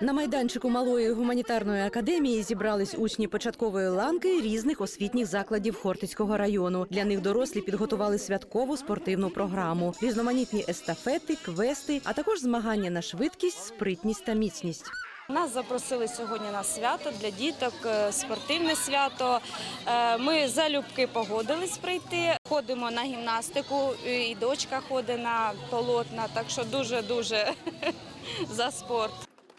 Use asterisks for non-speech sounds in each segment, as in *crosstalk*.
На майданчику малої гуманітарної академії зібрались учні початкової ланки різних освітніх закладів Хортицького району. Для них дорослі підготували святкову спортивну програму, різноманітні естафети, квести, а також змагання на швидкість, спритність та міцність. Нас запросили сьогодні на свято для діток, е, спортивне свято. Е, Ми залюбки погодились прийти. Ходимо на гімнастику, і дочка ходить на полотна, так що дуже-дуже *laughs* за спорт.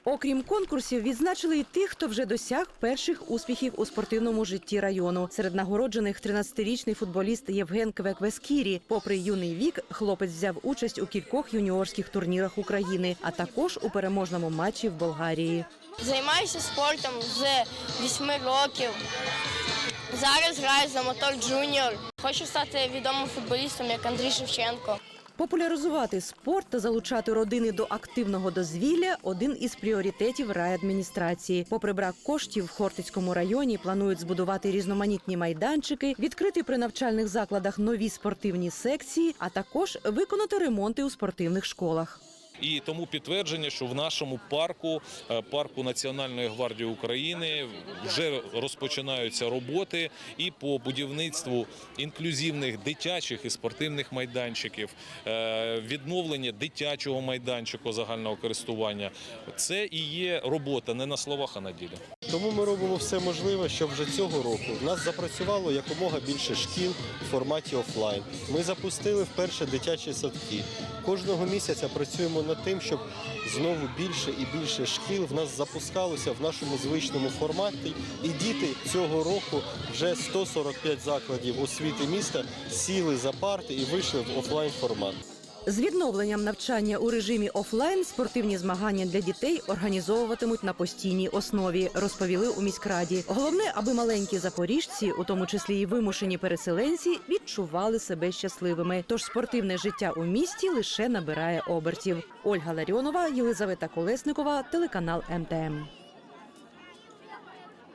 Окрім конкурсів, відзначили і тих, хто вже досяг перших успіхів у спортивному житті району. Серед нагороджених 13-річний футболіст Євген Квеквескірі. Попри юний вік, хлопець взяв участь у кількох юніорських турнірах України, а також у переможному матчі в Болгарії. Займаюся спортом з 8 років. Зараз граю за мотор Джуніор. Хочу стати відомим футболістом, як Андрій Шевченко. Популяризувати спорт та залучати родини до активного дозвілля один із пріоритетів райадміністрації. Попри брак коштів в Хортицькому районі планують збудувати різноманітні майданчики, відкрити при навчальних закладах нові спортивні секції, а також виконати ремонти у спортивних школах. І тому підтвердження, що в нашому парку, е, парку Національної гвардії України, вже розпочинаються роботи і по будівництву інклюзивних дитячих і спортивних майданчиків, е, відновлення дитячого майданчику загального користування. Це і є робота не на словах, а на ділі. Тому ми робимо все можливе, щоб вже цього року в нас запрацювало якомога більше шкіл в форматі офлайн. Ми запустили вперше дитячі садки. Кожного місяця працюємо над тим, щоб знову більше і більше шкіл в нас запускалося в нашому звичному форматі. І діти цього року вже 145 закладів освіти міста сіли за парти і вийшли в офлайн формат. З відновленням навчання у режимі офлайн спортивні змагання для дітей організовуватимуть на постійній основі, розповіли у міськраді. Головне, аби маленькі запоріжці, у тому числі і вимушені переселенці, відчували себе щасливими. Тож спортивне життя у місті лише набирає обертів. Ольга Ларіонова, Єлизавета Колесникова, телеканал МТМ.